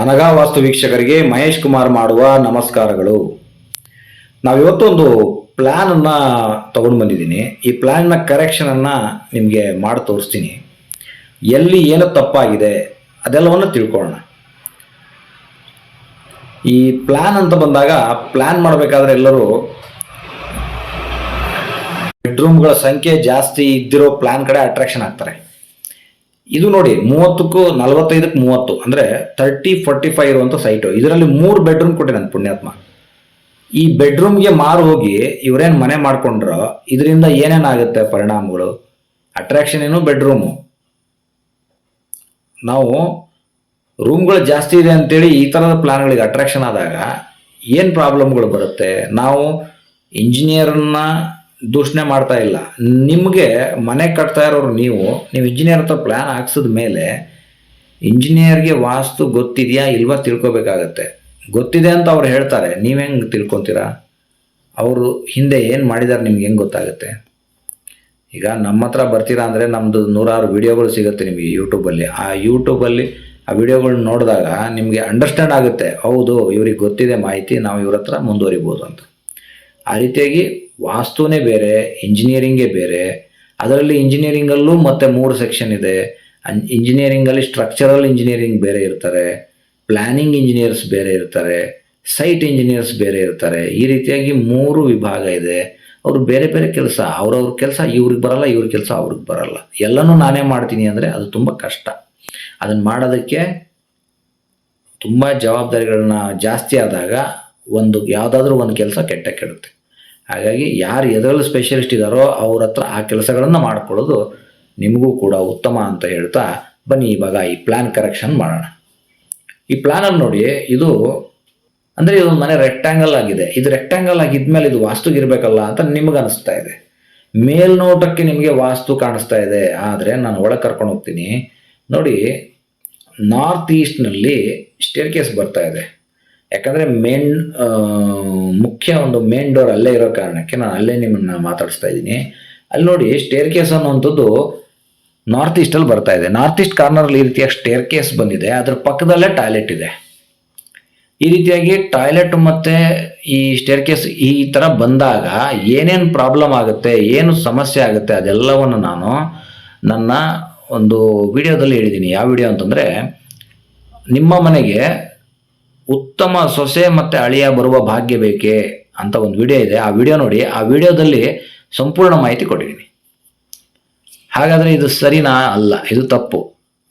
ಅನಗಾ ವಾಸ್ತು ವೀಕ್ಷಕರಿಗೆ ಮಹೇಶ್ ಕುಮಾರ್ ಮಾಡುವ ನಮಸ್ಕಾರಗಳು. ನಾವಿವತ್ತೊಂದು ಪ್ಲ್ಯಾನನ್ನು ತಗೊಂಡು ಬಂದಿದ್ದೀನಿ. ಈ ಪ್ಲ್ಯಾನ್ನ ಕರೆಕ್ಷನನ್ನು ನಿಮಗೆ ಮಾಡಿ ತೋರಿಸ್ತೀನಿ. ಎಲ್ಲಿ ಏನು ತಪ್ಪಾಗಿದೆ ಅದೆಲ್ಲವನ್ನು ತಿಳ್ಕೊಳ್ಳೋಣ. ಈ ಪ್ಲ್ಯಾನ್ ಅಂತ ಬಂದಾಗ ಪ್ಲ್ಯಾನ್ ಮಾಡಬೇಕಾದ್ರೆ ಎಲ್ಲರೂ ಬೆಡ್ರೂಮ್ಗಳ ಸಂಖ್ಯೆ ಜಾಸ್ತಿ ಇದ್ದಿರೋ ಪ್ಲ್ಯಾನ್ ಕಡೆ ಅಟ್ರಾಕ್ಷನ್ ಆಗ್ತಾರೆ. ಇದು ನೋಡಿ, ಮೂವತ್ತಕ್ಕೂ ನಲವತ್ತೈದಕ್ಕೆ ಮೂವತ್ತು, ಅಂದರೆ ತರ್ಟಿ ಫೋರ್ಟಿ ಫೈವ್ ಇರುವಂಥ ಸೈಟು ಇದರಲ್ಲಿ ಮೂರು ಬೆಡ್ರೂಮ್ ಕೊಟ್ಟೆ ನಾನು ಪುಣ್ಯಾತ್ಮ. ಈ ಬೆಡ್ರೂಮ್ಗೆ ಮಾರು ಹೋಗಿ ಇವರೇನು ಮನೆ ಮಾಡ್ಕೊಂಡ್ರೋ, ಇದರಿಂದ ಏನೇನಾಗುತ್ತೆ ಪರಿಣಾಮಗಳು? ಅಟ್ರಾಕ್ಷನ್ ಏನು? ಬೆಡ್ರೂಮು ನಾವು ರೂಮ್ಗಳು ಜಾಸ್ತಿ ಇದೆ ಅಂತೇಳಿ ಈ ಥರದ ಪ್ಲಾನ್ಗಳಿಗೆ ಅಟ್ರಾಕ್ಷನ್ ಆದಾಗ ಏನು ಪ್ರಾಬ್ಲಮ್ಗಳು ಬರುತ್ತೆ? ನಾವು ಇಂಜಿನಿಯರನ್ನ ದೂಷಣೆ ಮಾಡ್ತಾ ಇಲ್ಲ. ನಿಮಗೆ ಮನೆ ಕಟ್ತಾ ಇರೋರು ನೀವು ನೀವು ಇಂಜಿನಿಯರ್ ಹತ್ರ ಪ್ಲ್ಯಾನ್ ಹಾಕ್ಸಿದ ಮೇಲೆ ಇಂಜಿನಿಯರ್ಗೆ ವಾಸ್ತು ಗೊತ್ತಿದೆಯಾ ಇಲ್ವಾ ತಿಳ್ಕೊಬೇಕಾಗತ್ತೆ. ಗೊತ್ತಿದೆ ಅಂತ ಅವ್ರು ಹೇಳ್ತಾರೆ. ನೀವು ಹೆಂಗೆ ತಿಳ್ಕೊತೀರಾ? ಅವರು ಹಿಂದೆ ಏನು ಮಾಡಿದ್ದಾರೆ ನಿಮ್ಗೆ ಹೆಂಗೆ ಗೊತ್ತಾಗುತ್ತೆ? ಈಗ ನಮ್ಮ ಹತ್ರ ಬರ್ತೀರಾ ಅಂದರೆ ನಮ್ಮದು ನೂರಾರು ವೀಡಿಯೋಗಳು ಸಿಗುತ್ತೆ ನಿಮಗೆ ಯೂಟ್ಯೂಬಲ್ಲಿ ಆ ಯೂಟ್ಯೂಬಲ್ಲಿ ಆ ವಿಡಿಯೋಗಳನ್ನ ನೋಡಿದಾಗ ನಿಮಗೆ ಅಂಡರ್ಸ್ಟ್ಯಾಂಡ್ ಆಗುತ್ತೆ. ಹೌದು, ಇವ್ರಿಗೆ ಗೊತ್ತಿದೆ ಮಾಹಿತಿ, ನಾವು ಇವ್ರ ಹತ್ರ ಮುಂದುವರಿಬೋದು ಅಂತ. ಆ ರೀತಿಯಾಗಿ ವಾಸ್ತುನೇ ಬೇರೆ ಇಂಜಿನಿಯರಿಂಗೇ ಬೇರೆ. ಅದರಲ್ಲಿ ಇಂಜಿನಿಯರಿಂಗಲ್ಲೂ ಮತ್ತೆ ಮೂರು ಸೆಕ್ಷನ್ ಇದೆ. ಇಂಜಿನಿಯರಿಂಗಲ್ಲಿ ಸ್ಟ್ರಕ್ಚರಲ್ ಇಂಜಿನಿಯರಿಂಗ್ ಬೇರೆ ಇರ್ತಾರೆ. ಪ್ಲ್ಯಾನಿಂಗ್ ಇಂಜಿನಿಯರ್ಸ್ ಬೇರೆ ಇರ್ತಾರೆ. ಸೈಟ್ ಇಂಜಿನಿಯರ್ಸ್ ಬೇರೆ ಇರ್ತಾರೆ. ಈ ರೀತಿಯಾಗಿ ಮೂರು ವಿಭಾಗ ಇದೆ. ಅವರು ಬೇರೆ ಬೇರೆ ಕೆಲಸ, ಅವ್ರವ್ರ ಕೆಲಸ ಇವ್ರಿಗೆ ಬರಲ್ಲ, ಇವ್ರ ಕೆಲಸ ಅವ್ರಿಗೆ ಬರಲ್ಲ. ಎಲ್ಲನೂ ನಾನೇ ಮಾಡ್ತೀನಿ ಅಂದರೆ ಅದು ತುಂಬ ಕಷ್ಟ. ಅದನ್ನು ಮಾಡೋದಕ್ಕೆ ತುಂಬ ಜವಾಬ್ದಾರಿಗಳನ್ನ ಜಾಸ್ತಿ ಆದಾಗ ಒಂದು ಯಾವುದಾದ್ರೂ ಒಂದು ಕೆಲಸ ಕೆಟ್ಟ ಕೆಡುತ್ತೆ ಹಾಗಾಗಿ ಯಾರು ಎದರಲ್ಲಿ ಸ್ಪೆಷಲಿಸ್ಟ್ ಇದ್ದಾರೋ ಅವ್ರ ಹತ್ರ ಆ ಕೆಲಸಗಳನ್ನು ಮಾಡಿಕೊಳ್ಳೋದು ನಿಮಗೂ ಕೂಡ ಉತ್ತಮ ಅಂತ ಹೇಳ್ತಾ ಬನ್ನಿ ಇವಾಗ ಈ ಪ್ಲ್ಯಾನ್ ಕರೆಕ್ಷನ್ ಮಾಡೋಣ. ಈ ಪ್ಲ್ಯಾನಲ್ಲಿ ನೋಡಿ ಇದು ಅಂದರೆ ಇದೊಂದು ಮನೆ ರೆಕ್ಟ್ಯಾಂಗಲ್ ಆಗಿದೆ. ಇದು ರೆಕ್ಟ್ಯಾಂಗಲ್ ಆಗಿದ್ಮೇಲೆ ಇದು ವಾಸ್ತುಗೆ ಇರಬೇಕಲ್ಲ ಅಂತ ನಿಮಗೆ ಅನಿಸ್ತಾ ಇದೆ. ಮೇಲ್ನೋಟಕ್ಕೆ ನಿಮಗೆ ವಾಸ್ತು ಕಾಣಿಸ್ತಾ ಇದೆ. ಆದರೆ ನಾನು ಒಳಗೆ ಕರ್ಕೊಂಡು ಹೋಗ್ತೀನಿ. ನೋಡಿ ನಾರ್ತ್ ಈಸ್ಟ್ನಲ್ಲಿ ಸ್ಟೇರ್ ಕೇಸ್ ಬರ್ತಾ ಇದೆ. ಯಾಕಂದರೆ ಮೇನ್ ಮುಖ್ಯ ಒಂದು ಮೇನ್ ಡೋರ್ ಅಲ್ಲೇ ಇರೋ ಕಾರಣಕ್ಕೆ ನಾನು ಅಲ್ಲೇ ನಿಮ್ಮನ್ನು ಮಾತಾಡಿಸ್ತಾ ಇದ್ದೀನಿ. ಅಲ್ಲಿ ನೋಡಿ ಸ್ಟೇರ್ ಕೇಸ್ ಅನ್ನುವಂಥದ್ದು ನಾರ್ತ್ ಈಸ್ಟಲ್ಲಿ ಬರ್ತಾ ಇದೆ. ನಾರ್ತ್ ಈಸ್ಟ್ ಕಾರ್ನರಲ್ಲಿ ಈ ರೀತಿಯಾಗಿ ಸ್ಟೇರ್ ಕೇಸ್ ಬಂದಿದೆ. ಅದ್ರ ಪಕ್ಕದಲ್ಲೇ ಟಾಯ್ಲೆಟ್ ಇದೆ. ಈ ರೀತಿಯಾಗಿ ಟಾಯ್ಲೆಟ್ ಮತ್ತು ಈ ಸ್ಟೇರ್ ಕೇಸ್ ಈ ಥರ ಬಂದಾಗ ಏನೇನು ಪ್ರಾಬ್ಲಮ್ ಆಗುತ್ತೆ, ಏನು ಸಮಸ್ಯೆ ಆಗುತ್ತೆ, ಅದೆಲ್ಲವನ್ನು ನಾನು ನನ್ನ ಒಂದು ವಿಡಿಯೋದಲ್ಲಿ ಹೇಳಿದ್ದೀನಿ. ಯಾವ ವಿಡಿಯೋ ಅಂತಂದರೆ, ನಿಮ್ಮ ಮನೆಗೆ ಉತ್ತಮ ಸೊಸೆ ಮತ್ತು ಅಳಿಯ ಬರುವ ಭಾಗ್ಯ ಬೇಕೇ ಅಂತ ಒಂದು ವಿಡಿಯೋ ಇದೆ. ಆ ವಿಡಿಯೋ ನೋಡಿ, ಆ ವಿಡಿಯೋದಲ್ಲಿ ಸಂಪೂರ್ಣ ಮಾಹಿತಿ ಕೊಟ್ಟಿದ್ದೀನಿ. ಹಾಗಾದರೆ ಇದು ಸರಿನಾ ಅಲ್ಲ? ಇದು ತಪ್ಪು.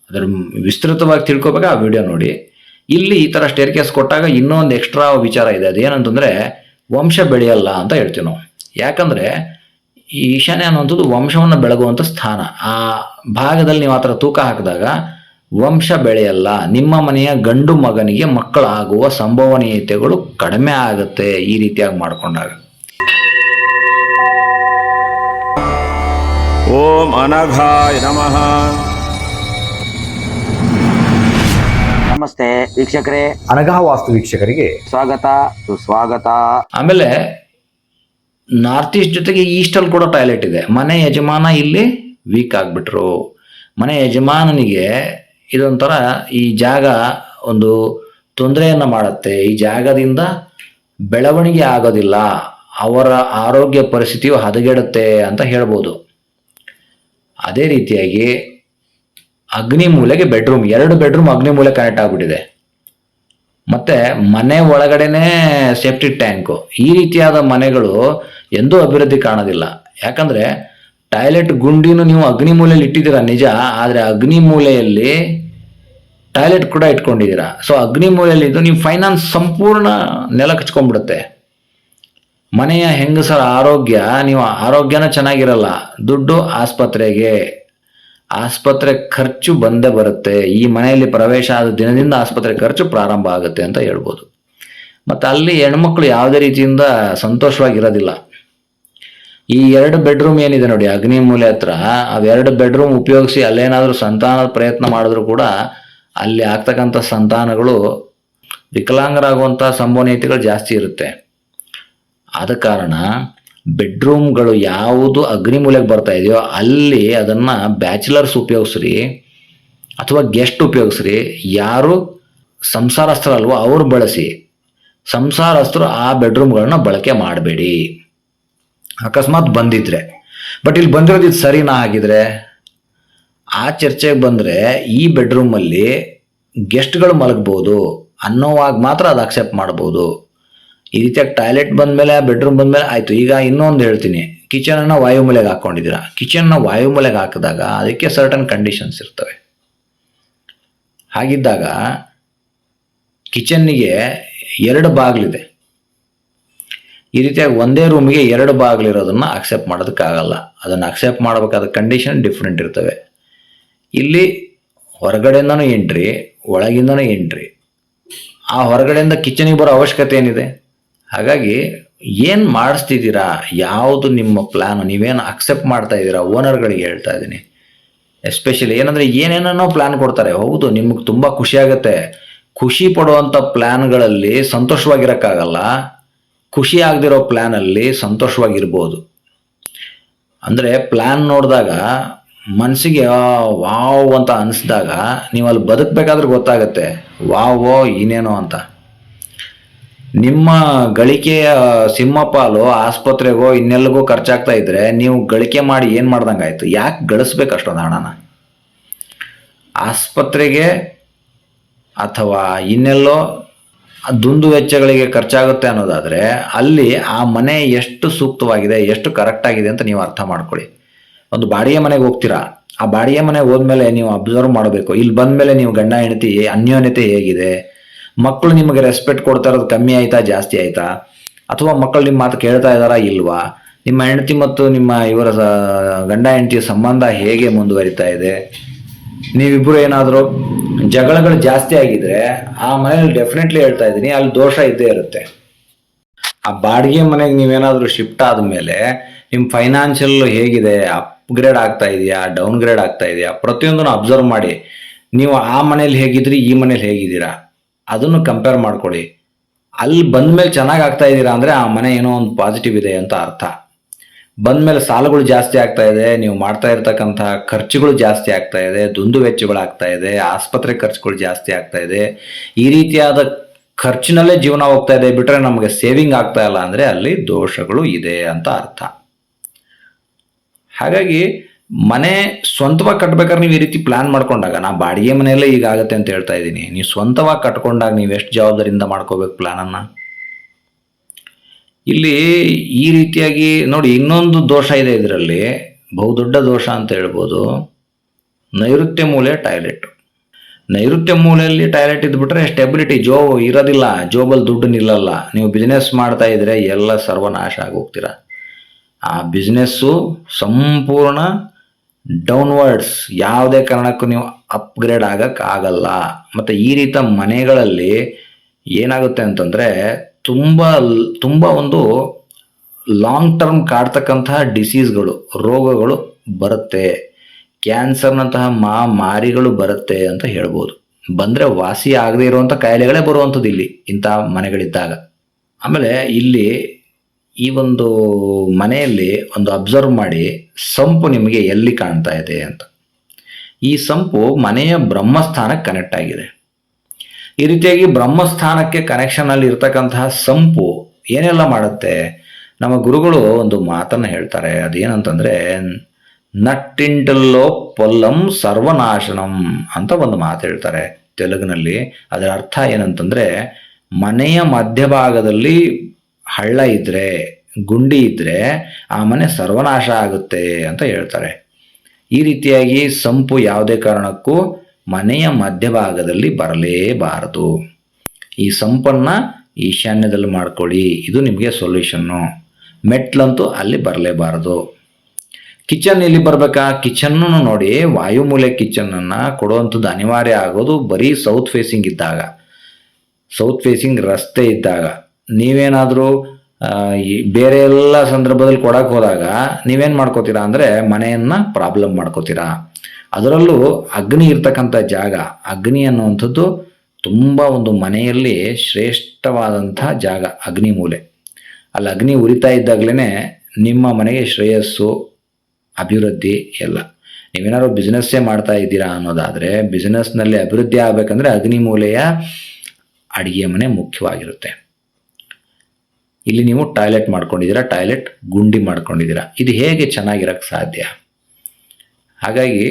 ಅದರ ವಿಸ್ತೃತವಾಗಿ ತಿಳ್ಕೊಬೇಕು, ಆ ವಿಡಿಯೋ ನೋಡಿ. ಇಲ್ಲಿ ಈ ಥರ ಸ್ಟೇರ್ ಕೇಸ್ ಕೊಟ್ಟಾಗ ಇನ್ನೊಂದು ಎಕ್ಸ್ಟ್ರಾ ವಿಚಾರ ಇದೆ. ಅದೇನಂತಂದರೆ, ವಂಶ ಬೆಳೆಯಲ್ಲ ಅಂತ ಹೇಳ್ತೀವಿ ನಾವು. ಯಾಕಂದರೆ, ಈಶಾನ್ಯ ಅನ್ನುವಂಥದ್ದು ವಂಶವನ್ನು ಬೆಳಗುವಂಥ ಸ್ಥಾನ. ಆ ಭಾಗದಲ್ಲಿ ನೀವು ಆ ಥರ ತೂಕ ಹಾಕಿದಾಗ ವಂಶ ಬೆಳೆಯಲ್ಲ. ನಿಮ್ಮ ಮನೆಯ ಗಂಡು ಮಗನಿಗೆ ಮಕ್ಕಳಾಗುವ ಸಂಭವನೀಯತೆಗಳು ಕಡಿಮೆ ಆಗುತ್ತೆ ಈ ರೀತಿಯಾಗಿ ಮಾಡಿಕೊಂಡಾಗ. ಓಂ ಅನಘಾಯ ನಮಃ. ನಮಸ್ತೆ ವೀಕ್ಷಕರೇ. ಅನಘಾ ವಾಸ್ತು ವೀಕ್ಷಕರಿಗೆ ಸ್ವಾಗತ ಸುಸ್ವಾಗತ. ಆಮೇಲೆ ನಾರ್ತ್ ಈಸ್ಟ್ ಜೊತೆಗೆ ಈಸ್ಟಲ್ಲಿ ಕೂಡ ಟಾಯ್ಲೆಟ್ ಇದೆ. ಮನೆ ಯಜಮಾನ ಇಲ್ಲಿ ವೀಕ್ ಆಗಿಬಿಟ್ರು. ಮನೆ ಯಜಮಾನನಿಗೆ ಇದೊಂಥರ ಈ ಜಾಗ ಒಂದು ತೊಂದರೆಯನ್ನು ಮಾಡುತ್ತೆ. ಈ ಜಾಗದಿಂದ ಬೆಳವಣಿಗೆ ಆಗೋದಿಲ್ಲ. ಅವರ ಆರೋಗ್ಯ ಪರಿಸ್ಥಿತಿಯು ಹದಗೆಡುತ್ತೆ ಅಂತ ಹೇಳ್ಬೋದು. ಅದೇ ರೀತಿಯಾಗಿ ಅಗ್ನಿ ಮೂಲೆಗೆ ಬೆಡ್ರೂಮ್, ಎರಡು ಬೆಡ್ರೂಮ್ ಅಗ್ನಿ ಮೂಲೆ ಕನೆಕ್ಟ್ ಆಗಿಬಿಟ್ಟಿದೆ. ಮತ್ತೆ ಮನೆ ಒಳಗಡೆನೆ ಸೇಫ್ಟಿ ಟ್ಯಾಂಕು ಈ ರೀತಿಯಾದ ಮನೆಗಳು ಎಂದೂ ಅಭಿವೃದ್ಧಿ ಕಾಣೋದಿಲ್ಲ. ಯಾಕಂದ್ರೆ ಟಾಯ್ಲೆಟ್ ಗುಂಡಿನೂ ನೀವು ಅಗ್ನಿ ಮೂಲೆಯಲ್ಲಿ ಇಟ್ಟಿದ್ದೀರ? ನಿಜ. ಆದರೆ ಅಗ್ನಿ ಮೂಲೆಯಲ್ಲಿ ಟಾಯ್ಲೆಟ್ ಕೂಡ ಇಟ್ಕೊಂಡಿದ್ದೀರಾ. ಸೊ ಅಗ್ನಿ ಮೂಲೆಯಲ್ಲಿ ಇದು ನೀವು ಫೈನಾನ್ಸ್ ಸಂಪೂರ್ಣ ನೆಲ ಕಚ್ಕೊಂಡ್ಬಿಡುತ್ತೆ. ಮನೆಯ ಹೆಂಗಸರ ಆರೋಗ್ಯ, ನೀವು ಆರೋಗ್ಯನ ಚೆನ್ನಾಗಿರಲ್ಲ. ದುಡ್ಡು ಆಸ್ಪತ್ರೆಗೆ, ಆಸ್ಪತ್ರೆ ಖರ್ಚು ಬಂದೇ ಬರುತ್ತೆ. ಈ ಮನೆಯಲ್ಲಿ ಪ್ರವೇಶ ಆದ ದಿನದಿಂದ ಆಸ್ಪತ್ರೆ ಖರ್ಚು ಪ್ರಾರಂಭ ಆಗುತ್ತೆ ಅಂತ ಹೇಳ್ಬೋದು. ಮತ್ತು ಅಲ್ಲಿ ಹೆಣ್ಮಕ್ಳು ಯಾವುದೇ ರೀತಿಯಿಂದ ಸಂತೋಷವಾಗಿರೋದಿಲ್ಲ. ಈ ಎರಡು ಬೆಡ್ರೂಮ್ ಏನಿದೆ ನೋಡಿ, ಅಗ್ನಿ ಮೂಲೆ ಹತ್ರ, ಅವೆರಡು ಬೆಡ್ರೂಮ್ ಉಪಯೋಗಿಸಿ ಅಲ್ಲೇನಾದರೂ ಸಂತಾನದ ಪ್ರಯತ್ನ ಮಾಡಿದ್ರು ಕೂಡ ಅಲ್ಲಿ ಆಗ್ತಕ್ಕಂಥ ಸಂತಾನಗಳು ವಿಕಲಾಂಗರಾಗುವಂಥ ಸಂಭವನೀಯತೆಗಳು ಜಾಸ್ತಿ ಇರುತ್ತೆ. ಆದ ಕಾರಣ ಬೆಡ್ರೂಮ್ಗಳು ಯಾವುದು ಅಗ್ನಿ ಮೂಲೆಗೆ ಬರ್ತಾ ಇದೆಯೋ ಅಲ್ಲಿ ಅದನ್ನು ಬ್ಯಾಚುಲರ್ಸ್ ಉಪಯೋಗಿಸ್ರಿ ಅಥವಾ ಗೆಸ್ಟ್ ಉಪಯೋಗಿಸ್ರಿ. ಯಾರು ಸಂಸಾರಸ್ಥರಲ್ವ ಅವ್ರು ಬಳಸಿ ಸಂಸಾರಸ್ಥರು ಆ ಬೆಡ್ರೂಮ್ಗಳನ್ನ ಬಳಕೆ ಮಾಡಬೇಡಿ. ಅಕಸ್ಮಾತ್ ಬಂದಿದ್ರೆ. ಬಟ್ ಇಲ್ಲಿ ಬಂದಿರೋದು ಸರಿನಾ ಆಗಿದ್ರೆ? ಆ ಚರ್ಚೆಗೆ ಬಂದರೆ ಈ ಬೆಡ್ರೂಮಲ್ಲಿ ಗೆಸ್ಟ್ಗಳು ಮಲಗ್ಬೋದು ಅನ್ನೋವಾಗ ಮಾತ್ರ ಅದು ಅಕ್ಸೆಪ್ಟ್ ಮಾಡ್ಬೋದು. ಈ ರೀತಿಯಾಗಿ ಟಾಯ್ಲೆಟ್ ಬಂದಮೇಲೆ ಬೆಡ್ರೂಮ್ ಬಂದಮೇಲೆ ಆಯಿತು. ಈಗ ಇನ್ನೊಂದು ಹೇಳ್ತೀನಿ. ಕಿಚನನ್ನು ವಾಯುಮೂಲೆಗೆ ಹಾಕ್ಕೊಂಡಿದ್ದೀರಾ ಕಿಚನ್ನ ವಾಯುಮೂಲೆಗೆ ಹಾಕಿದಾಗ ಅದಕ್ಕೆ ಸರ್ಟನ್ ಕಂಡೀಷನ್ಸ್ ಇರ್ತವೆ. ಹಾಗಿದ್ದಾಗ ಕಿಚನ್ನಿಗೆ ಎರಡು ಬಾಗಿಲಿದೆ. ಈ ರೀತಿಯಾಗಿ ಒಂದೇ ರೂಮಿಗೆ ಎರಡು ಬಾಗಿಲಿರೋದನ್ನು ಅಕ್ಸೆಪ್ಟ್ ಮಾಡೋದಕ್ಕಾಗಲ್ಲ. ಅದನ್ನು ಅಕ್ಸೆಪ್ಟ್ ಮಾಡಬೇಕಾದ ಕಂಡೀಷನ್ ಡಿಫ್ರೆಂಟ್ ಇರ್ತವೆ. ಇಲ್ಲಿ ಹೊರಗಡೆಯಿಂದನೂ ಎಂಟ್ರಿ ಒಳಗಿಂದನೂ ಎಂಟ್ರಿ ಆ ಹೊರಗಡೆಯಿಂದ ಕಿಚನಿಗೆ ಬರೋ ಅವಶ್ಯಕತೆ ಏನಿದೆ? ಹಾಗಾಗಿ ಏನು ಮಾಡಿಸ್ತಿದ್ದೀರಾ? ಯಾವುದು ನಿಮ್ಮ ಪ್ಲ್ಯಾನ್ ನೀವೇನು ಅಕ್ಸೆಪ್ಟ್ ಮಾಡ್ತಾ ಇದ್ದೀರಾ? ಓನರ್ಗಳಿಗೆ ಹೇಳ್ತಾ ಇದ್ದೀನಿ. ಎಸ್ಪೆಷಲಿ ಏನಂದರೆ ಏನೇನೋ ಪ್ಲ್ಯಾನ್ ಕೊಡ್ತಾರೆ. ಹೌದು, ನಿಮಗೆ ತುಂಬ ಖುಷಿಯಾಗುತ್ತೆ ಖುಷಿ ಪಡುವಂಥ ಪ್ಲ್ಯಾನ್ಗಳಲ್ಲಿ ಸಂತೋಷವಾಗಿರೋಕ್ಕಾಗಲ್ಲ. ಖುಷಿ ಆಗದಿರೋ ಪ್ಲ್ಯಾನಲ್ಲಿ ಸಂತೋಷವಾಗಿರ್ಬೋದು. ಅಂದರೆ ಪ್ಲ್ಯಾನ್ ನೋಡಿದಾಗ ಮನಸ್ಸಿಗೆ ವಾವ್ ಅಂತ ಅನಿಸಿದಾಗ ನೀವು ಅಲ್ಲಿ ಬದುಕಬೇಕಾದ್ರೆ ಗೊತ್ತಾಗುತ್ತೆ. ವಾವೋ ಇನ್ನೇನೋ ಅಂತ. ನಿಮ್ಮ ಗಳಿಕೆಯ ಸಿಂಹಪಾಲು ಆಸ್ಪತ್ರೆಗೋ ಇನ್ನೆಲ್ಲಿಗೋ ಖರ್ಚಾಗ್ತಾ ಇದ್ರೆ ನೀವು ಗಳಿಕೆ ಮಾಡಿ ಏನು ಮಾಡ್ದಂಗಾಯ್ತು? ಯಾಕೆ ಗಳಿಸ್ಬೇಕು ಅಷ್ಟೊಂದು ಹಣನ? ಆಸ್ಪತ್ರೆಗೆ ಅಥವಾ ಇನ್ನೆಲ್ಲೋ ದುಂದು ವೆಚ್ಚಗಳಿಗೆ ಖರ್ಚಾಗುತ್ತೆ ಅನ್ನೋದಾದರೆ ಅಲ್ಲಿ ಆ ಮನೆ ಎಷ್ಟು ಸೂಕ್ತವಾಗಿದೆ, ಎಷ್ಟು ಕರೆಕ್ಟಾಗಿದೆ ಅಂತ ನೀವು ಅರ್ಥ ಮಾಡ್ಕೊಳ್ಳಿ. ಒಂದು ಬಾಡಿಗೆ ಮನೆಗೆ ಹೋಗ್ತೀರಾ? ಆ ಬಾಡಿಗೆ ಮನೆಗೆ ಹೋದ್ಮೇಲೆ ನೀವು ಅಬ್ಸರ್ವ್ ಮಾಡಬೇಕು. ಇಲ್ಲಿ ಬಂದಮೇಲೆ ನೀವು ಗಂಡ, ಹೆಂಡತಿ ಅನ್ಯೋನ್ಯತೆ ಹೇಗಿದೆ? ಮಕ್ಕಳು ನಿಮಗೆ ರೆಸ್ಪೆಕ್ಟ್ ಕೊಡ್ತಾ ಇರೋದು ಕಮ್ಮಿ ಆಯ್ತಾ, ಜಾಸ್ತಿ ಆಯ್ತಾ? ಅಥವಾ ಮಕ್ಕಳು ನಿಮ್ಮ ಮಾತು ಕೇಳ್ತಾ ಇದ್ದಾರಾ ಇಲ್ವಾ? ನಿಮ್ಮ ಹೆಂಡತಿ ಮತ್ತು ನಿಮ್ಮ ಇವರ ಗಂಡ, ಹೆಂಡತಿಯ ಸಂಬಂಧ ಹೇಗೆ ಮುಂದುವರಿತಾ ಇದೆ? ನೀವಿಬ್ಬರು ಏನಾದರೂ ಜಗಳಗಳು ಜಾಸ್ತಿ ಆಗಿದ್ರೆ ಆ ಮನೇಲಿ ಡೆಫಿನೆಟ್ಲಿ ಹೇಳ್ತಾ ಇದ್ದೀನಿ, ಅಲ್ಲಿ ದೋಷ ಇದ್ದೇ ಇರುತ್ತೆ. ಆ ಬಾಡಿಗೆ ಮನೆಗೆ ನೀವೇನಾದರೂ ಶಿಫ್ಟ್ ಆದಮೇಲೆ ನಿಮ್ಮ ಫೈನಾನ್ಷಿಯಲ್ ಹೇಗಿದೆ? ಅಪ್ಗ್ರೇಡ್ ಆಗ್ತಾ ಇದೆಯಾ? ಡೌನ್ ಗ್ರೇಡ್ ಆಗ್ತಾ ಇದೆಯಾ? ಪ್ರತಿಯೊಂದನ್ನು ಅಬ್ಸರ್ವ್ ಮಾಡಿ. ನೀವು ಆ ಮನೇಲಿ ಹೇಗಿದ್ರಿ, ಈ ಮನೇಲಿ ಹೇಗಿದ್ದೀರಾ? ಅದನ್ನು ಕಂಪೇರ್ ಮಾಡ್ಕೊಳ್ಳಿ. ಅಲ್ಲಿ ಬಂದ್ಮೇಲೆ ಚೆನ್ನಾಗಿ ಆಗ್ತಾ ಇದ್ದೀರಾ ಅಂದರೆ ಆ ಮನೆ ಏನೋ ಒಂದು ಪಾಸಿಟಿವ್ ಇದೆ ಅಂತ ಅರ್ಥ. ಬಂದ್ಮೇಲೆ ಸಾಲಗಳು ಜಾಸ್ತಿ ಆಗ್ತಾ ಇದೆ, ನೀವು ಮಾಡ್ತಾ ಇರ್ತಕ್ಕಂಥ ಖರ್ಚುಗಳು ಜಾಸ್ತಿ ಆಗ್ತಾ ಇದೆ, ದುಂದು ವೆಚ್ಚಗಳು ಆಗ್ತಾ ಇದೆ, ಆಸ್ಪತ್ರೆ ಖರ್ಚುಗಳು ಜಾಸ್ತಿ ಆಗ್ತಾ ಇದೆ. ಈ ರೀತಿಯಾದ ಖರ್ಚಿನಲ್ಲೇ ಜೀವನ ಹೋಗ್ತಾ ಇದೆ ಬಿಟ್ಟರೆ ನಮಗೆ ಸೇವಿಂಗ್ ಆಗ್ತಾ ಇಲ್ಲ ಅಂದರೆ ಅಲ್ಲಿ ದೋಷಗಳು ಇದೆ ಅಂತ ಅರ್ಥ. ಹಾಗಾಗಿ ಮನೆ ಸ್ವಂತವಾಗಿ ಕಟ್ಬೇಕಾದ್ರೆ ನೀವು ಈ ರೀತಿ ಪ್ಲಾನ್ ಮಾಡ್ಕೊಂಡಾಗ, ನಾ ಬಾಡಿಗೆ ಮನೆಯಲ್ಲೇ ಈಗ ಆಗುತ್ತೆ ಅಂತ ಹೇಳ್ತಾ ಇದ್ದೀನಿ. ನೀವು ಸ್ವಂತವಾಗಿ ಕಟ್ಕೊಂಡಾಗ ನೀವು ಎಷ್ಟು ಜವಾಬ್ದಾರಿಯಿಂದ ಮಾಡ್ಕೋಬೇಕು ಪ್ಲಾನನ್ನು ಇಲ್ಲಿ ಈ ರೀತಿಯಾಗಿ ನೋಡಿ, ಇನ್ನೊಂದು ದೋಷ ಇದೆ ಇದರಲ್ಲಿ. ಬಹುದೊಡ್ಡ ದೋಷ ಅಂತ ಹೇಳ್ಬೋದು. ನೈಋತ್ಯ ಮೂಲೆ ಟಾಯ್ಲೆಟ್ ನೈಋತ್ಯ ಮೂಲೆಯಲ್ಲಿ ಟಾಯ್ಲೆಟ್ ಇದ್ಬಿಟ್ರೆ ಸ್ಟೆಬಿಲಿಟಿ ಜೋ ಇರೋದಿಲ್ಲ ಜೋಬಲ್ಲಿ ದುಡ್ಡು ನಿಲ್ಲಲ್ಲ. ನೀವು ಬಿಸ್ನೆಸ್ ಮಾಡ್ತಾ ಇದ್ರೆ ಎಲ್ಲ ಸರ್ವನಾಶ ಆಗೋಗ್ತೀರಾ. ಆ ಬಿಸ್ನೆಸ್ಸು ಸಂಪೂರ್ಣ ಡೌನ್ವರ್ಡ್ಸ್ ಯಾವುದೇ ಕಾರಣಕ್ಕೂ ನೀವು ಅಪ್ಗ್ರೇಡ್ ಆಗೋಕ್ಕಾಗಲ್ಲ ಮತ್ತು ಈ ರೀತಿಯ ಮನೆಗಳಲ್ಲಿ ಏನಾಗುತ್ತೆ ಅಂತಂದರೆ ತುಂಬ ತುಂಬ ಒಂದು ಲಾಂಗ್ ಟರ್ಮ್ ಕಾಡ್ತಕ್ಕಂತಹ ಡಿಸೀಸ್ಗಳು ರೋಗಗಳು ಬರುತ್ತೆ. ಕ್ಯಾನ್ಸರ್ನಂತಹ ಮಹಾಮಾರಿಗಳು ಬರುತ್ತೆ ಅಂತ ಹೇಳ್ಬೋದು. ಬಂದರೆ ವಾಸಿ ಆಗದೇ ಇರುವಂಥ ಕಾಯಿಲೆಗಳೇ ಬರುವಂಥದ್ದು ಇಲ್ಲಿ ಇಂಥ ಮನೆಗಳಿದ್ದಾಗ. ಆಮೇಲೆ ಇಲ್ಲಿ ಈ ಒಂದು ಮನೆಯಲ್ಲಿ ಒಂದು ಅಬ್ಸರ್ವ್ ಮಾಡಿ ಸಂಪು ನಿಮಗೆ ಎಲ್ಲಿ ಕಾಣ್ತಾ ಇದೆ ಅಂತ. ಈ ಸಂಪು ಮನೆಯ ಬ್ರಹ್ಮಸ್ಥಾನಕ್ಕೆ ಕನೆಕ್ಟ್ ಆಗಿದೆ. ಈ ರೀತಿಯಾಗಿ ಬ್ರಹ್ಮಸ್ಥಾನಕ್ಕೆ ಕನೆಕ್ಷನಲ್ಲಿ ಇರ್ತಕ್ಕಂತಹ ಸಂಪು ಏನೆಲ್ಲ ಮಾಡುತ್ತೆ? ನಮ್ಮ ಗುರುಗಳು ಒಂದು ಮಾತನ್ನು ಹೇಳ್ತಾರೆ. ಅದೇನಂತಂದ್ರೆ, ನಟ್ಟಿಂಟಲ್ಲೋ ಪೊಲ್ಲಂ ಸರ್ವನಾಶನಂ ಅಂತ ಒಂದು ಮಾತು ಹೇಳ್ತಾರೆ ತೆಲುಗಿನಲ್ಲಿ. ಅದರ ಅರ್ಥ ಏನಂತಂದ್ರೆ, ಮನೆಯ ಮಧ್ಯಭಾಗದಲ್ಲಿ ಹಳ್ಳ ಇದ್ರೆ, ಗುಂಡಿ ಇದ್ರೆ, ಆ ಮನೆ ಸರ್ವನಾಶ ಆಗುತ್ತೆ ಅಂತ ಹೇಳ್ತಾರೆ. ಈ ರೀತಿಯಾಗಿ ಸಂಪು ಯಾವುದೇ ಕಾರಣಕ್ಕೂ ಮನೆಯ ಮಧ್ಯಭಾಗದಲ್ಲಿ ಬರಲೇಬಾರದು. ಈ ಸಂಪನ್ನ ಈಶಾನ್ಯದಲ್ಲಿ ಮಾಡ್ಕೊಳ್ಳಿ. ಇದು ನಿಮಗೆ ಸೊಲ್ಯೂಷನ್ನು ಮೆಟ್ಲಂತೂ ಅಲ್ಲಿ ಬರಲೇಬಾರದು. ಕಿಚನ್ ಇಲ್ಲಿ ಬರಬೇಕಾ? ಕಿಚನ್ನು ನೋಡಿ. ವಾಯುಮೂಲೆ ಕಿಚನನ್ನು ಕೊಡುವಂಥದ್ದು ಅನಿವಾರ್ಯ ಆಗೋದು ಬರೀ ಸೌತ್ ಫೇಸಿಂಗ್ ಇದ್ದಾಗ. ಸೌತ್ ಫೇಸಿಂಗ್ ರಸ್ತೆ ಇದ್ದಾಗ. ನೀವೇನಾದರೂ ಬೇರೆ ಎಲ್ಲ ಸಂದರ್ಭದಲ್ಲಿ ಕೊಡಕ್ಕೆ ಹೋದಾಗ ನೀವೇನು ಮಾಡ್ಕೋತೀರಾ ಅಂದರೆ ಮನೆಯನ್ನು ಪ್ರಾಬ್ಲಮ್ ಮಾಡ್ಕೋತೀರಾ. ಅದರಲ್ಲೂ ಅಗ್ನಿ ಇರ್ತಕ್ಕಂಥ ಜಾಗ, ಅಗ್ನಿ ಅನ್ನುವಂಥದ್ದು ತುಂಬ ಒಂದು ಮನೆಯಲ್ಲಿ ಶ್ರೇಷ್ಠವಾದಂಥ ಜಾಗ, ಅಗ್ನಿ ಮೂಲೆ. ಅಲ್ಲಿ ಅಗ್ನಿ ಉರಿತಾ ಇದ್ದಾಗಲೇ ನಿಮ್ಮ ಮನೆಗೆ ಶ್ರೇಯಸ್ಸು, ಅಭಿವೃದ್ಧಿ ಎಲ್ಲ. ನೀವೇನಾದ್ರು ಬಿಸ್ನೆಸ್ಸೇ ಮಾಡ್ತಾ ಇದ್ದೀರಾ ಅನ್ನೋದಾದರೆ ಬಿಸ್ನೆಸ್ನಲ್ಲಿ ಅಭಿವೃದ್ಧಿ ಆಗಬೇಕಂದ್ರೆ ಅಗ್ನಿ ಮೂಲೆಯ ಅಡುಗೆ ಮನೆ ಮುಖ್ಯವಾಗಿರುತ್ತೆ. ಇಲ್ಲಿ ನೀವು ಟಾಯ್ಲೆಟ್ ಮಾಡ್ಕೊಂಡಿದ್ದೀರಾ, ಟಾಯ್ಲೆಟ್ ಗುಂಡಿ ಮಾಡ್ಕೊಂಡಿದ್ದೀರಾ. ಇದು ಹೇಗೆ ಚೆನ್ನಾಗಿರೋಕ್ಕೆ ಸಾಧ್ಯ? ಹಾಗಾಗಿ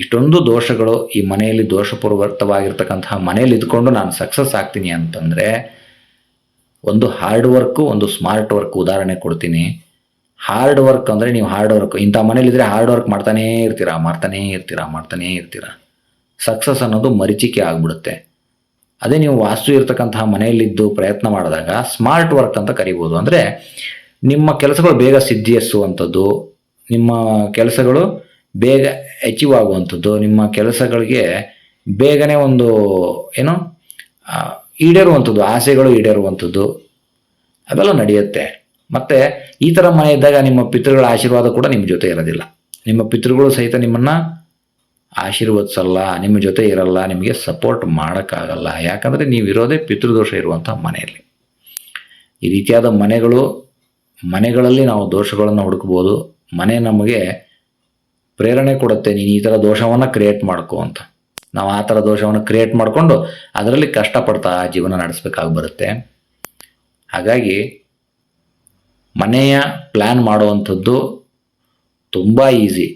ಇಷ್ಟೊಂದು ದೋಷಗಳು ಈ ಮನೆಯಲ್ಲಿ ದೋಷಪೂರ್ವತವಾಗಿರ್ತಕ್ಕಂತಹ ಮನೆಯಲ್ಲಿ ಇದ್ಕೊಂಡು ನಾನು ಸಕ್ಸಸ್ ಆಗ್ತೀನಿ ಅಂತಂದರೆ ಒಂದು ಹಾರ್ಡ್ ವರ್ಕು, ಒಂದು ಸ್ಮಾರ್ಟ್ ವರ್ಕ್ ಉದಾಹರಣೆ ಕೊಡ್ತೀನಿ. ಹಾರ್ಡ್ ವರ್ಕ್ ಅಂದರೆ ನೀವು ಹಾರ್ಡ್ ವರ್ಕ್, ಇಂಥ ಮನೇಲಿದ್ರೆ ಹಾರ್ಡ್ ವರ್ಕ್ ಮಾಡ್ತಾನೇ ಇರ್ತೀರಾ ಮಾಡ್ತಾನೇ ಇರ್ತೀರಾ ಮಾಡ್ತಾನೇ ಇರ್ತೀರಾ. ಸಕ್ಸಸ್ ಅನ್ನೋದು ಮರಿಚಿಕೆ ಆಗ್ಬಿಡುತ್ತೆ. ಅದೇ ನೀವು ವಾಸ್ತು ಇರ್ತಕ್ಕಂತಹ ಮನೆಯಲ್ಲಿದ್ದು ಪ್ರಯತ್ನ ಮಾಡಿದಾಗ ಸ್ಮಾರ್ಟ್ ವರ್ಕ್ ಅಂತ ಕರಿಬೋದು. ಅಂದರೆ ನಿಮ್ಮ ಕೆಲಸಗಳು ಬೇಗ ಸಿದ್ಧಿಸುವಂಥದ್ದು ನಿಮ್ಮ ಕೆಲಸಗಳು ಬೇಗ ಅಚೀವ್ ಆಗುವಂಥದ್ದು, ನಿಮ್ಮ ಕೆಲಸಗಳಿಗೆ ಬೇಗನೆ ಒಂದು, ಏನು ಈಡೇರುವಂಥದ್ದು, ಆಸೆಗಳು ಈಡೇರುವಂಥದ್ದು, ಅವೆಲ್ಲ ನಡೆಯುತ್ತೆ. ಮತ್ತು ಈ ಥರ ಮನೆ ಇದ್ದಾಗ ನಿಮ್ಮ ಪಿತೃಗಳ ಆಶೀರ್ವಾದ ಕೂಡ ನಿಮ್ಮ ಜೊತೆ ಇರೋದಿಲ್ಲ. ನಿಮ್ಮ ಪಿತೃಗಳು ಸಹಿತ ನಿಮ್ಮನ್ನು ಆಶೀರ್ವದಿಸಲ್ಲ, ನಿಮ್ಮ ಜೊತೆ ಇರಲ್ಲ, ನಿಮಗೆ ಸಪೋರ್ಟ್ ಮಾಡೋಕ್ಕಾಗಲ್ಲ. ಯಾಕಂದರೆ ನೀವಿರೋದೇ ಪಿತೃದೋಷ ಇರುವಂಥ ಮನೆಯಲ್ಲಿ. ಈ ರೀತಿಯಾದ ಮನೆಗಳು, ಮನೆಗಳಲ್ಲಿ ನಾವು ದೋಷಗಳನ್ನು ಹುಡುಕ್ಬೋದು. ಮನೆ ನಮಗೆ ಪ್ರೇರಣೆ ಕೊಡುತ್ತೆ, ನೀನು ಈ ಥರ ದೋಷವನ್ನು ಕ್ರಿಯೇಟ್ ಮಾಡ್ಕೋ ಅಂತ. ನಾವು ಆ ಥರ ದೋಷವನ್ನು ಕ್ರಿಯೇಟ್ ಮಾಡಿಕೊಂಡು ಅದರಲ್ಲಿ ಕಷ್ಟಪಡ್ತಾ ಜೀವನ ನಡೆಸಬೇಕಾಗಿ ಬರುತ್ತೆ. ಹಾಗಾಗಿ ಮನೆಯ ಪ್ಲ್ಯಾನ್ ಮಾಡುವಂಥದ್ದು ತುಂಬ ಈಸಿ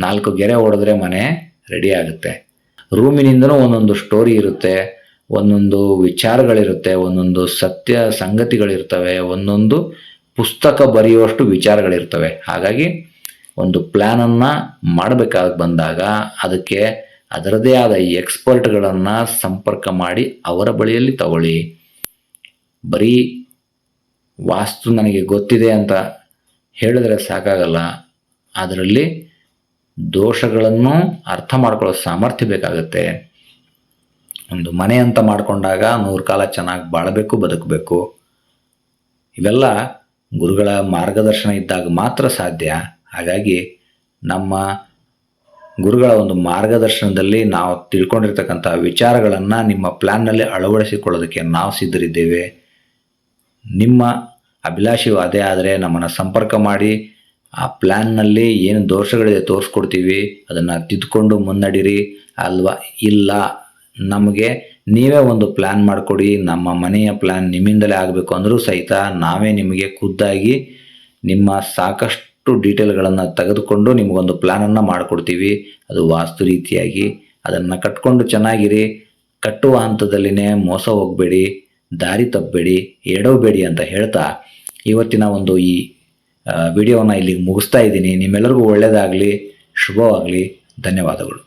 ನಾಲ್ಕು ಗೆರೆ ಹೊಡೆದ್ರೆ ಮನೆ ರೆಡಿ ಆಗುತ್ತೆ. ರೂಮಿನಿಂದನೂ ಒಂದೊಂದು ಸ್ಟೋರಿ ಇರುತ್ತೆ, ಒಂದೊಂದು ವಿಚಾರಗಳಿರುತ್ತೆ, ಒಂದೊಂದು ಸತ್ಯ ಸಂಗತಿಗಳಿರ್ತವೆ, ಒಂದೊಂದು ಪುಸ್ತಕ ಬರೆಯುವಷ್ಟು ವಿಚಾರಗಳಿರ್ತವೆ. ಹಾಗಾಗಿ ಒಂದು ಪ್ಲ್ಯಾನನ್ನು ಮಾಡಬೇಕಾಗಿ ಬಂದಾಗ ಅದಕ್ಕೆ ಅದರದೇ ಆದ ಎಕ್ಸ್ಪರ್ಟ್ಗಳನ್ನು ಸಂಪರ್ಕ ಮಾಡಿ ಅವರ ಬಳಿಯಲ್ಲಿ ತಗೊಳ್ಳಿ. ಬರೀ ವಾಸ್ತು ನನಗೆ ಗೊತ್ತಿದೆ ಅಂತ ಹೇಳಿದ್ರೆ ಸಾಕಾಗಲ್ಲ. ಅದರಲ್ಲಿ ದೋಷಗಳನ್ನು ಅರ್ಥ ಮಾಡ್ಕೊಳ್ಳೋ ಸಾಮರ್ಥ್ಯ ಬೇಕಾಗುತ್ತೆ. ಒಂದು ಮನೆ ಅಂತ ಮಾಡಿಕೊಂಡಾಗ ನೂರು ಕಾಲ ಚೆನ್ನಾಗಿ ಬಾಳಬೇಕು, ಬದುಕಬೇಕು. ಇವೆಲ್ಲ ಗುರುಗಳ ಮಾರ್ಗದರ್ಶನ ಇದ್ದಾಗ ಮಾತ್ರ ಸಾಧ್ಯ. ಹಾಗಾಗಿ ನಮ್ಮ ಗುರುಗಳ ಒಂದು ಮಾರ್ಗದರ್ಶನದಲ್ಲಿ ನಾವು ತಿಳ್ಕೊಂಡಿರ್ತಕ್ಕಂಥ ವಿಚಾರಗಳನ್ನು ನಿಮ್ಮ ಪ್ಲ್ಯಾನ್ನಲ್ಲಿ ಅಳವಡಿಸಿಕೊಳ್ಳೋದಕ್ಕೆ ನಾವು ಸಿದ್ಧರಿದ್ದೇವೆ. ನಿಮ್ಮ ಅಭಿಲಾಷೆಯು ಅದೇ ಆದರೆ ನಮ್ಮನ್ನು ಸಂಪರ್ಕ ಮಾಡಿ ಆ ಪ್ಲ್ಯಾನ್ನಲ್ಲಿ ಏನು ದೋಷಗಳಿದೆ ತೋರಿಸ್ಕೊಡ್ತೀವಿ, ಅದನ್ನು ತಿದ್ದುಕೊಂಡು ಮುನ್ನಡೀರಿ. ಅಲ್ವಾ? ಇಲ್ಲ. ನಮಗೆ ನೀವೇ ಒಂದು ಪ್ಲ್ಯಾನ್ ಮಾಡಿಕೊಡಿ. ನಮ್ಮ ಮನೆಯ ಪ್ಲ್ಯಾನ್ ನಿಮ್ಮಿಂದಲೇ ಆಗಬೇಕು ಅಂದರೂ ಸಹಿತ ನಾವೇ ನಿಮಗೆ ಖುದ್ದಾಗಿ ನಿಮ್ಮ ಸಾಕಷ್ಟು ಡೀಟೇಲ್ಗಳನ್ನು ತೆಗೆದುಕೊಂಡು ನಿಮಗೊಂದು ಪ್ಲ್ಯಾನನ್ನು ಮಾಡಿಕೊಡ್ತೀವಿ. ಅದು ವಾಸ್ತು ರೀತಿಯಾಗಿ. ಅದನ್ನು ಕಟ್ಕೊಂಡು ಚೆನ್ನಾಗಿರಿ. ಕಟ್ಟುವ ಹಂತದಲ್ಲಿನೇ ಮೋಸ ಹೋಗಬೇಡಿ. ದಾರಿ ತಪ್ಪಬೇಡಿ. ಎಡೋಬೇಡಿ ಅಂತ ಹೇಳ್ತಾ ಇವತ್ತಿನ ಒಂದು ಈ ವಿಡಿಯೋನ ಇಲ್ಲಿಗೆ ಮುಗಿಸ್ತಾ ಇದ್ದೀನಿ. ನಿಮ್ಮೆಲ್ಲರಿಗೂ ಒಳ್ಳೆಯದಾಗಲಿ ಶುಭವಾಗಲಿ. ಧನ್ಯವಾದಗಳು.